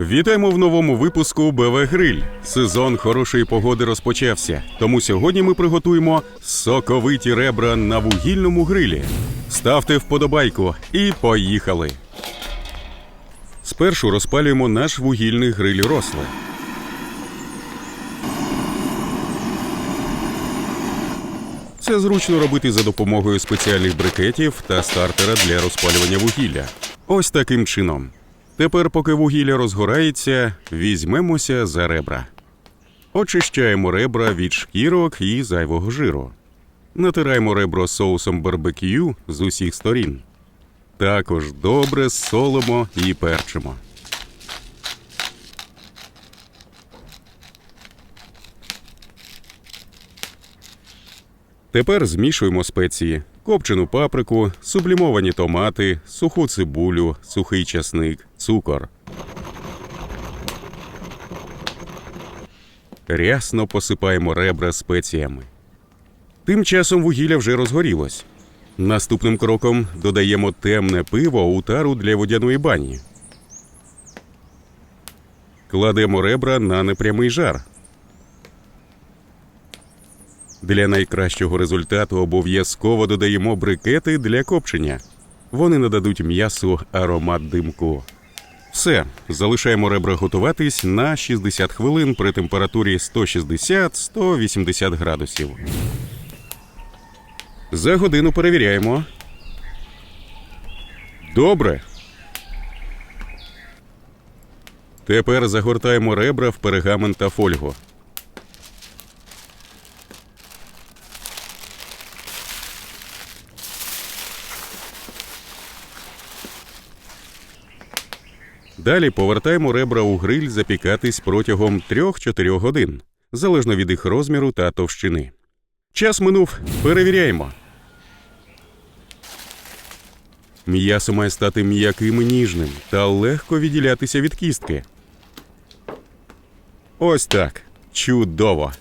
Вітаємо в новому випуску БВ Гриль. Сезон хорошої погоди розпочався. Тому сьогодні ми приготуємо соковиті ребра на вугільному грилі. Ставте вподобайку і поїхали. Спершу розпалюємо наш вугільний гриль росле. Це зручно робити за допомогою спеціальних брикетів та стартера для розпалювання вугілля. Ось таким чином. Тепер, поки вугілля розгорається, візьмемося за ребра. Очищаємо ребра від шкірок і зайвого жиру. Натираємо ребро соусом барбекю з усіх сторін. Також добре солимо і перчимо. Тепер змішуємо спеції: копчену паприку, сублімовані томати, суху цибулю, сухий часник, цукор. Рясно посипаємо ребра спеціями. Тим часом вугілля вже розгорілось. Наступним кроком додаємо темне пиво у тару для водяної бані. Кладемо ребра на непрямий жар. Для найкращого результату обов'язково додаємо брикети для копчення. Вони нададуть м'ясу аромат димку. Все, залишаємо ребра готуватись на 60 хвилин при температурі 160-180 градусів. За годину перевіряємо. Добре. Тепер загортаємо ребра в пергамент та фольгу. Далі повертаємо ребра у гриль запікатись протягом 3-4 годин, залежно від їх розміру та товщини. Час минув, перевіряємо. М'ясо має стати м'яким і ніжним та легко відділятися від кістки. Ось так. Чудово.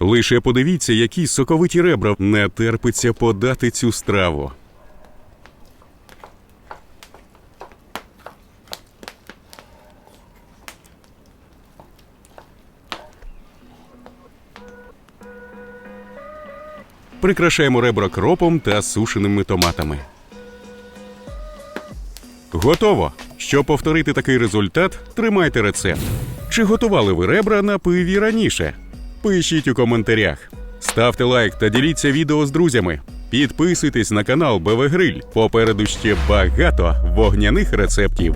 Лише подивіться, які соковиті ребра не терпиться подати цю страву. Прикрашаємо ребра кропом та сушеними томатами. Готово. Щоб повторити такий результат, тримайте рецепт. Чи готували ви ребра на пиві раніше? Пишіть у коментарях. Ставте лайк та діліться відео з друзями. Підписуйтесь на канал БВ Гриль. Попереду ще багато вогняних рецептів.